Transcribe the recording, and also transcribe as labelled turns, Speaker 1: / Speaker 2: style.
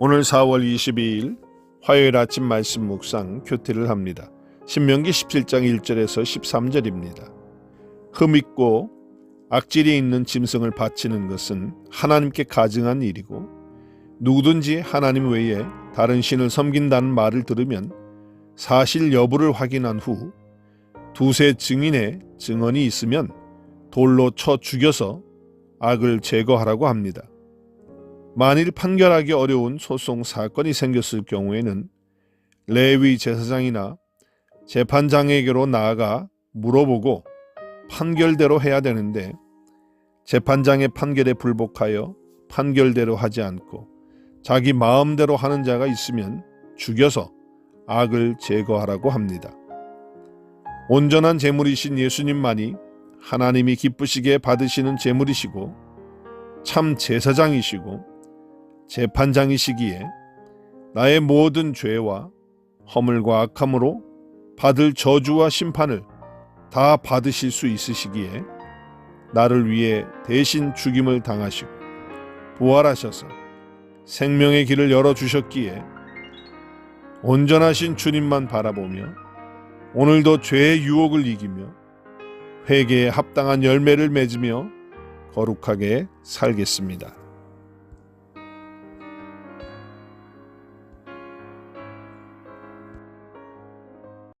Speaker 1: 오늘 4월 22일 화요일 아침 말씀 묵상 교태를 합니다. 신명기 17장 1절에서 13절입니다. 흠있고 악질이 있는 짐승을 바치는 것은 하나님께 가증한 일이고 누구든지 하나님 외에 다른 신을 섬긴다는 말을 들으면 사실 여부를 확인한 후 두세 증인의 증언이 있으면 돌로 쳐 죽여서 악을 제거하라고 합니다. 만일 판결하기 어려운 소송 사건이 생겼을 경우에는 레위 제사장이나 재판장에게로 나아가 물어보고 판결대로 해야 되는데 재판장의 판결에 불복하여 판결대로 하지 않고 자기 마음대로 하는 자가 있으면 죽여서 악을 제거하라고 합니다. 온전한 제물이신 예수님만이 하나님이 기쁘시게 받으시는 제물이시고 참 제사장이시고 재판장이시기에 나의 모든 죄와 허물과 악함으로 받을 저주와 심판을 다 받으실 수 있으시기에 나를 위해 대신 죽임을 당하시고 부활하셔서 생명의 길을 열어 주셨기에 온전하신 주님만 바라보며 오늘도 죄의 유혹을 이기며 회개에 합당한 열매를 맺으며 거룩하게 살겠습니다.